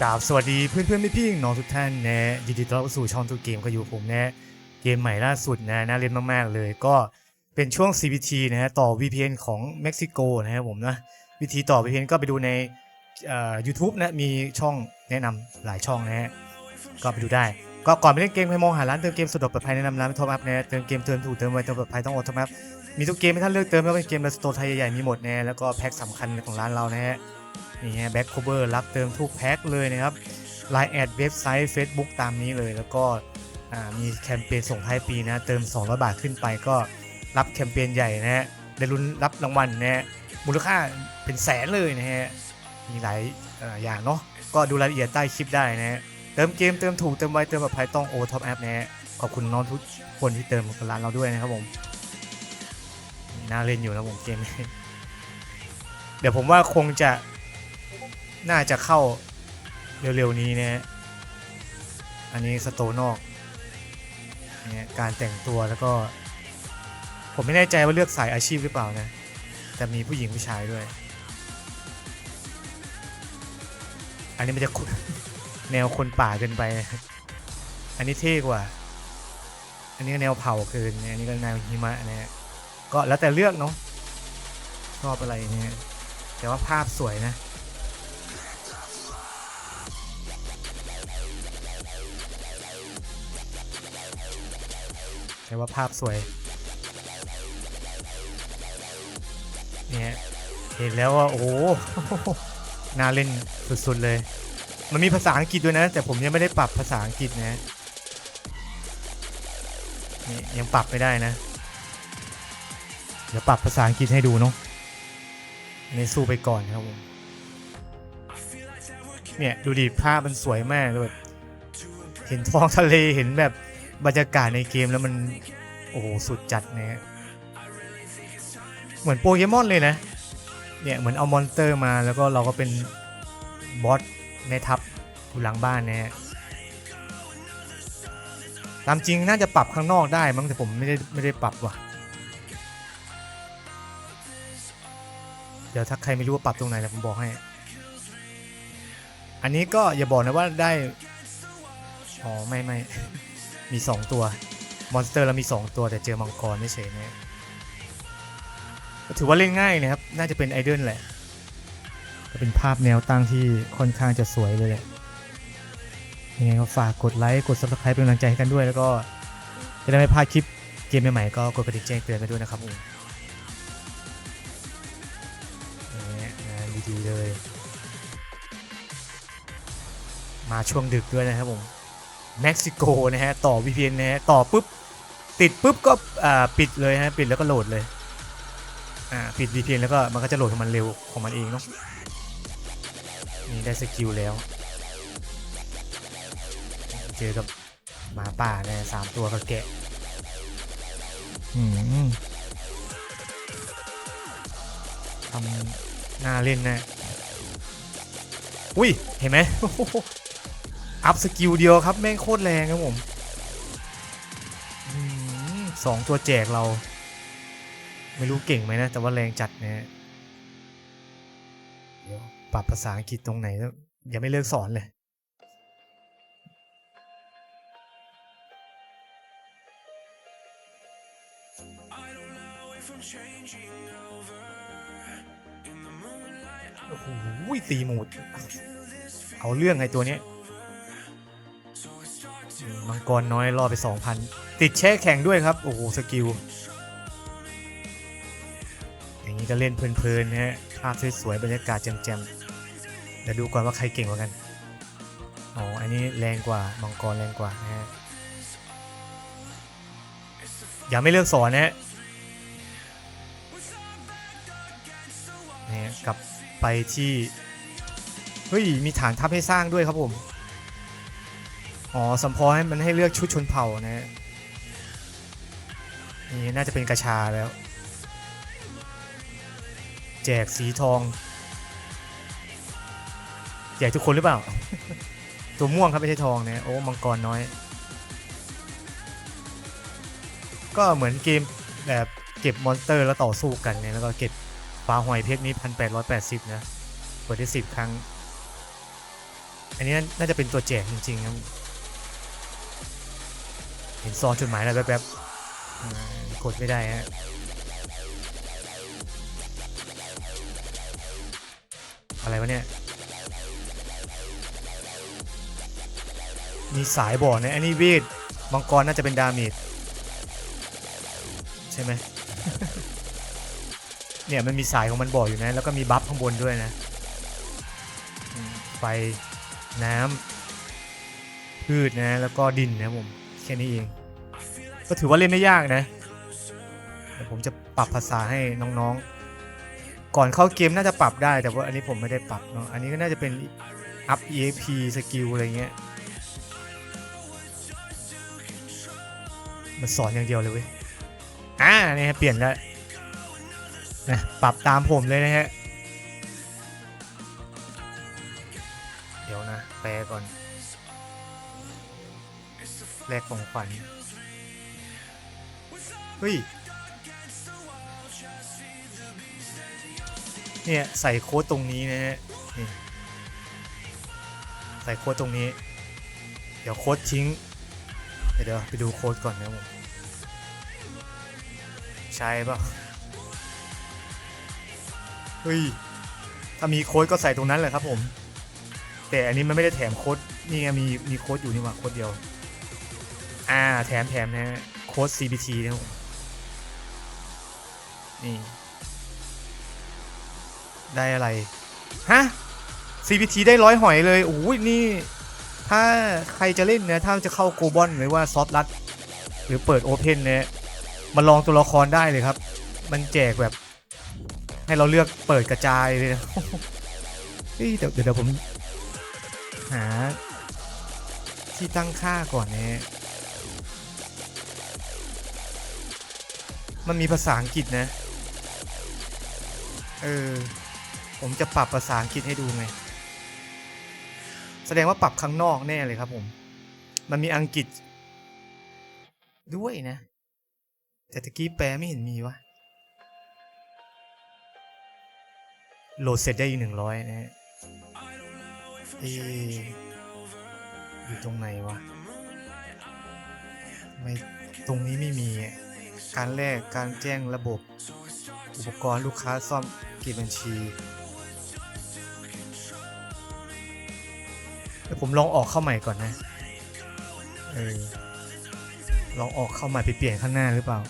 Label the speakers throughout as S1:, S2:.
S1: กราบสวัสดีเพื่อนเพื่อนพี่พี่ๆน้องทุกท่านนะยินดีต้อนรับเข้าสู่ช่องตัวเกมก็อยู่ผมนะเกมใหม่ล่าสุดนะน่าเล่นมากๆเลยก็เป็นช่วง CPT นะฮะต่อ VPN ของเม็กซิโกนะครับผมนะวิธีต่อ VPN ก็ไปดูในเอ่อ YouTube นะมีช่องแนะนำหลายช่องนะฮะก็ไปดูได้ก็ก่อนไปเล่นเกมให้มองหาร้านเติมเกมสะดวกปลอดภัยแนะนำร้านท็อปอัพนะเติมเกมเติมถูกเติมไวเติมปลอดภัยต้องอดท็อปอัพมีทุกเกมให้ท่านเลือกเติมไม่ว่าเป็นเกมในสโตร์ไทยใหญ่ๆมีหมดนะแล้วก็แพ็คสำคัญของร้านเรานะฮะ นี่ฮะแบ็คโคเวอร์รับเติมทุกแพ็คเลยนะครับ Line แอดเว็บไซต์ Facebook ตามนี้เลย แล้วก็มีแคมเปญส่งท้ายปีนะ เติม 200 บาทขึ้นไปก็รับแคมเปญใหญ่นะฮะได้ลุ้นรับรางวัลนะฮะมูลค่าเป็นแสนเลยนะฮะมีหลายออย่างเนาะก็ดูรายละเอียดใต้คลิปได้นะฮะเติมเกมเติมถูกเติมไวเติมปลอดภัยต้องโอท็อปแอปนะฮะขอบคุณน้องทุกคนที่เติมกับร้านเราด้วยนะครับผมน่าเล่นอยู่นะผมเกม เดี๋ยวผมว่าคงจะ น่าจะเข้าเร็วๆนี้นะฮะอันนี้สโตนอกเนี่ยการแต่งตัวแล้วก็ ผมไม่แน่ใจว่าเลือกสายอาชีพหรือเปล่านะ แต่มีผู้หญิงผู้ชายด้วย อันนี้มันจะแนวคนป่าเกินไป อันนี้เท่กว่า อันนี้แนวเผาเกินอันนี้ก็แนวหิมะนะฮะก็แล้วแต่เลือกเนาะชอบอะไรเนี่ยแต่ว่าภาพสวยนะ แต่ว่าภาพสวย เนี่ยเห็นแล้วว่าโอ้โหน่าเล่นสุดๆเลย มันมีภาษาอังกฤษด้วยนะ แต่ผมยังไม่ได้ปรับภาษาอังกฤษนะนี่ยังปรับไม่ได้นะ เดี๋ยวปรับภาษาอังกฤษให้ดูเนาะอันนี้สู้ไปก่อนครับผมเนี่ยดูดิภาพมันสวยมากเลยเห็นท้องทะเลเห็นแบบ บรรยากาศในเกมแล้วมัน โอ้โหสุดจัดนะฮะเหมือนโปเกมอนเลยนะ เนี่ยเหมือนเอามอนสเตอร์มาแล้วก็เราก็เป็นบอสในทัพอยู่หลังบ้านนะฮะตามจริงน่าจะปรับข้างนอกได้มั้งแต่ผมไม่ได้ไม่ได้ปรับว่ะ เดี๋ยวถ้าใครไม่รู้ว่าปรับตรงไหนเดี๋ยวผมบอกให้ อันนี้ก็อย่าบอกนะว่าได้ อ๋อ ไม่ไม่ มี 2 ตัว มอนสเตอร์เรามี 2 ตัวแต่เจอมังกรไม่เฉยนะถือว่าเล่นง่ายนะครับ น่าจะเป็นไอเดนแหละก็เป็นภาพแนวตั้งที่ค่อนข้างจะสวยเลยแหละยังไงก็ฝากกดไลค์ กด subscribe เป็นกำลังใจให้กันด้วย แล้วก็จะได้ไม่พลาดคลิปเกมใหม่ๆก็กดกระดิ่งแจ้งเตือนไปด้วยนะครับผมงานดีๆเลย มาช่วงดึกด้วยนะครับผม เม็กซิโกนะฮะต่อ VPN นะฮะต่อปุ๊บติดปุ๊บก็ปิดเลยฮะปิดแล้วก็โหลดเลยปิด VPN แล้วก็มันก็จะโหลดของมันเร็วของมันเองเนาะนี่ได้สกิลแล้ว เจอกับหมาป่าเนี่ยสามตัวกับแกะทำหน้าเล่นนะ อุ้ย เห็นไหม อัพสกิลเดียวครับ แม่งโคตรแรงครับผมสองตัวแจกเรา ไม่รู้เก่งไหมนะ แต่ว่าแรงจัดนะเดี๋ยวปรับภาษาอังกฤษตรงไหนแล้วยังไม่เลิกสอนเลยโอ้โหตีหมูดเอาเรื่องไงตัวเนี้ย มังกรน้อยรอไป 2,000 ติดแช่แข่งด้วยครับ โอ้โห สกิล อย่างนี้ก็เล่นเพลินๆนะฮะภาพสวยๆบรรยากาศแจ่มๆเดี๋ยวดูก่อนว่าใครเก่งกว่ากันอ๋ออันนี้แรงกว่า มังกรแรงกว่านะฮะอย่าไม่เลือกสอนนะฮะนี่กลับไปที่ เฮ้ย มีฐานทัพให้สร้างด้วยครับผม อ๋อสำพอให้มันให้เลือกชุดชนเผ่านะ นี่น่าจะเป็นกระชาแล้ว แจกสีทอง แจกทุกคนหรือเปล่า ตัวม่วงครับไม่ใช่ทองนะโอ้มังกรน้อย ก็เหมือนเกมแบบเก็บมอนสเตอร์แล้วต่อสู้กันเนี่ยแล้วก็เก็บปลาหอยเพชรนี้พันแปดร้อยแปดสิบนะเปิดได้สิบครั้ง อันนี้น่าจะเป็นตัวแจกจริงๆครับ ห็นซองจดหมายอะไรแป๊บๆกดไม่ได้ฮะอะไรวะเนี่ย มีสายบอกนะอันนี้เวทมังกรน่าจะเป็นดาเมจใช่ไหมเนี่ยมันมีสายของมันบออยู่นะ แล้วก็มีบัฟข้างบนด้วยนะ ไฟน้ำพืชนะ แล้วก็ดินนะผม แค่นี้เอง ก็ถือว่าเล่นไม่ยากนะเดี๋ยวผมจะปรับภาษาให้น้องๆ ก่อนเข้าเกมน่าจะปรับได้ แต่ว่าอันนี้ผมไม่ได้ปรับเนาะ อันนี้ก็น่าจะเป็น up EAP สกิลอะไรเงี้ย มันสอนอย่างเดียวเลยเว้ย อ่าเนี่ยเปลี่ยนแล้วนะปรับตามผมเลยนะฮะ เดี๋ยวนะ แปลก่อนแลกของขวัญ เฮ้ย เนี่ย ใส่โค้ดตรงนี้นะฮะใส่โค้ดตรงนี้ เดี๋ยวโค้ดทิ้ง เดี๋ยวไปดูโค้ดก่อนนะผมใช่ป่ะ เฮ้ย ถ้ามีโค้ดก็ใส่ตรงนั้นแหละครับผม แต่อันนี้มันไม่ได้แถมโค้ด นี่ไงมีมีโค้ดอยู่นี่หว่าโค้ดเดียว อ่า แถมแถมนะโค้ด CBT นะผม นี่ ได้อะไร ฮะ CBT ได้ร้อยหอยเลยโอ้ยนี่ ถ้าใครจะเล่นเนะถ้าจะเข้าโกบอลหรือว่าซอฟลัดหรือเปิดโอเพนเนี่ยมาลองตัวละครได้เลยครับ มันแจกแบบ ให้เราเลือกเปิดกระจายเลยนะเดี๋ยวเดี๋ยวผม หา ที่ตั้งค่าก่อนเนะมันมีภาษาอังกฤษนะ เออ ผมจะปรับภาษาอังกฤษให้ดูไง แสดงว่าปรับข้างนอกแน่เลยครับผม มันมีอังกฤษ ด้วยนะ แต่ตะกี้แปลไม่เห็นมีวะ โหลดเสร็จได้อีกหนึ่งร้อยนะฮะเอ๊ะอยู่ตรงไหนวะไม่ตรงนี้ไม่มี การแลกการแจ้งระบบ อุปกรณ์ลูกค้าซ่อมกิจบัญชีเดี๋ยวผมลองออกเข้าใหม่ก่อนนะเออลองออกเข้าใหม่ไปเปลี่ยนข้างหน้าหรือเปล่า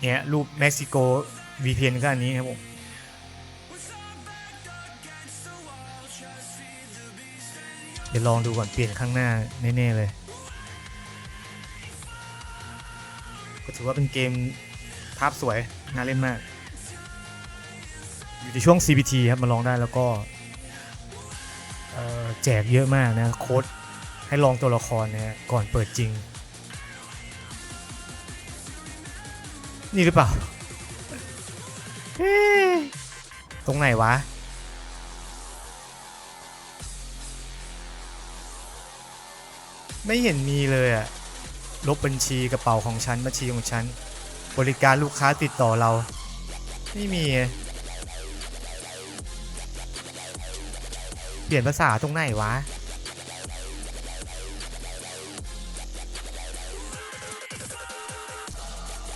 S1: เนี่ย รูปเม็กซิโก VPN ก็อันนี้ครับผมเดี๋ยวลองดูก่อนเปลี่ยนข้างหน้าแน่ๆเลย ก็ถือว่าเป็นเกมภาพสวย น่าเล่นมาก อยู่ในช่วง CBT ครับมาลองได้แล้วก็แจกเยอะมากนะโค้ดให้ลองตัวละครนะก่อนเปิดจริง นี่หรือเปล่า ตรงไหนวะไม่เห็นมีเลยอะ ลบบัญชีกระเป๋าของฉันบัญชีของฉัน บริการลูกค้าติดต่อเรา ไม่มี เปลี่ยนภาษาตรงไหนวะ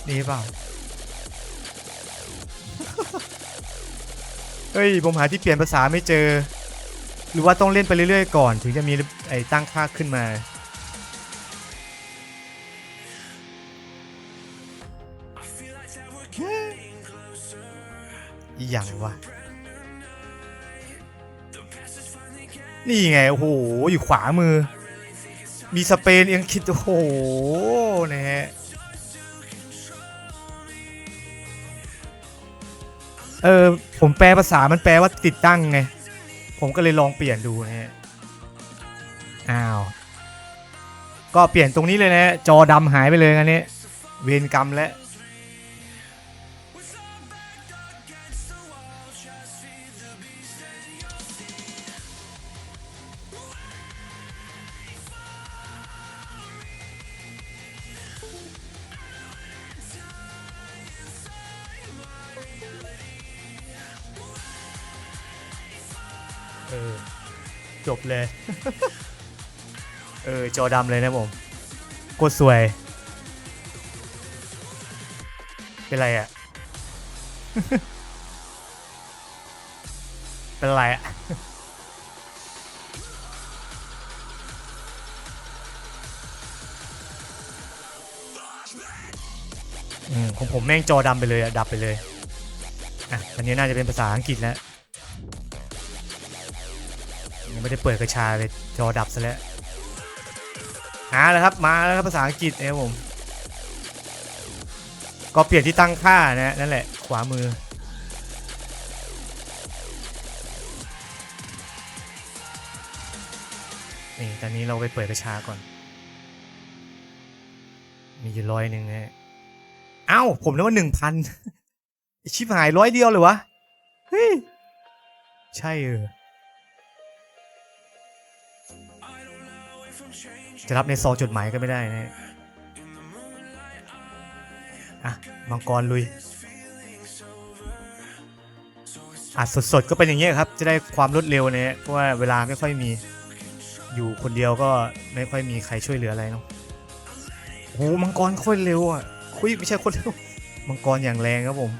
S1: นี่เปล่า เฮ้ย ผมหาที่เปลี่ยนภาษาไม่เจอ หรือว่าต้องเล่นไปเรื่อยๆก่อน ถึงจะมีไอ้ตั้งค่าขึ้นมา อีหยังวะ นี่ไง โอ้โห อยู่ขวามือ มีสเปนเอียงคิด โอ้โห นะฮะ เออ ผมแปลภาษามันแปลว่าติดตั้งไง ผมก็เลยลองเปลี่ยนดูนะฮะ อ้าว ก็เปลี่ยนตรงนี้เลยนะ จอดำหายไปเลยอันนี้ เวรกรรมแล้ว ออจบเลย เออ จอดำเลยนะผมโคตรสวย เป็นไรอะเป็นไรอะอืมของผมแม่งจอดำไปเลยอะดับไปเลย อะอันนี้น่าจะเป็นภาษาอังกฤษแล้ว ไม่ได้เปิดกระชาเลยจอดับซะแล้วมาแล้วครับมาแล้วครับภาษาอังกฤษนะครับผม ก็เปลี่ยนที่ตั้งค่านะนั่นแหละ ขวามือ นี่ตอนนี้เราไปเปิดกระชาก่อน มีอยู่ร้อยหนึ่งนะฮะเอ้า ผมนึกว่าหนึ่งพันชิบหายร้อยเดียวเลยวะ เฮ้ย ใช่เออ จะรับในซองจดหมายก็ไม่ได้นะอะมังกรลุยอัดสดๆก็เป็นอย่างเงี้ยครับ จะได้ความรวดเร็วนะฮะเพราะว่าเวลาไม่ค่อยมีอยู่คนเดียวก็ไม่ค่อยมีใครช่วยเหลืออะไรเนาะโอ้โหมังกรโคตรเร็วอะคุยไม่ใช่โคตรเร็วมังกรอย่างแรงครับผม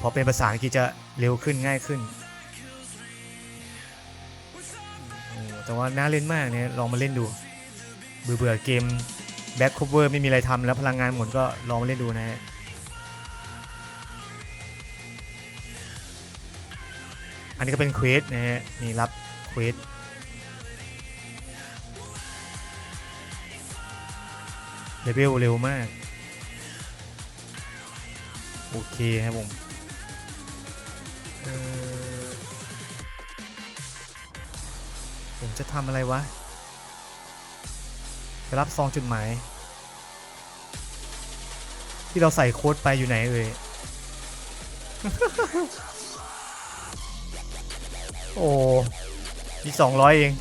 S1: พอเป็นภาษาอังกฤษจะเร็วขึ้นง่ายขึ้น แต่ว่าน่าเล่นมากเนี่ยลองมาเล่นดู เบื่อเบื่อเกมแบ็คค o เวอร์ไม่มีอะไรทำแล้วพลังงานหมดก็ลองมาเล่นดูนะฮะอันนี้ก็เป็นเควสนะฮะนี่รับเควสเลเวลเร็วมาก โอเคครับผม จะทำอะไรวะจะรับซองจดหมาย ที่เราใส่โค้ดไปอยู่ไหนเอ่ย โอ้มีสองร้อยเอง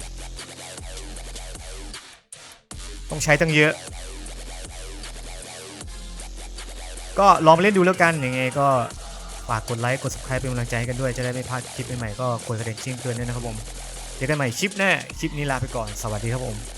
S1: ต้องใช้ตั้งเยอะ ก็ลองไปเล่นดูแล้วกัน ยังไงก็ฝากกดไลค์ กด subscribe เป็นกำลังใจให้กันด้วย จะได้ไม่พลาดคลิปใหม่ๆก็กดกระดิ่งแจ้งเตือนด้วยนะครับผม เจอกันใหม่คลิปหน้าคลิปนี้ลาไปก่อนสวัสดีครับผม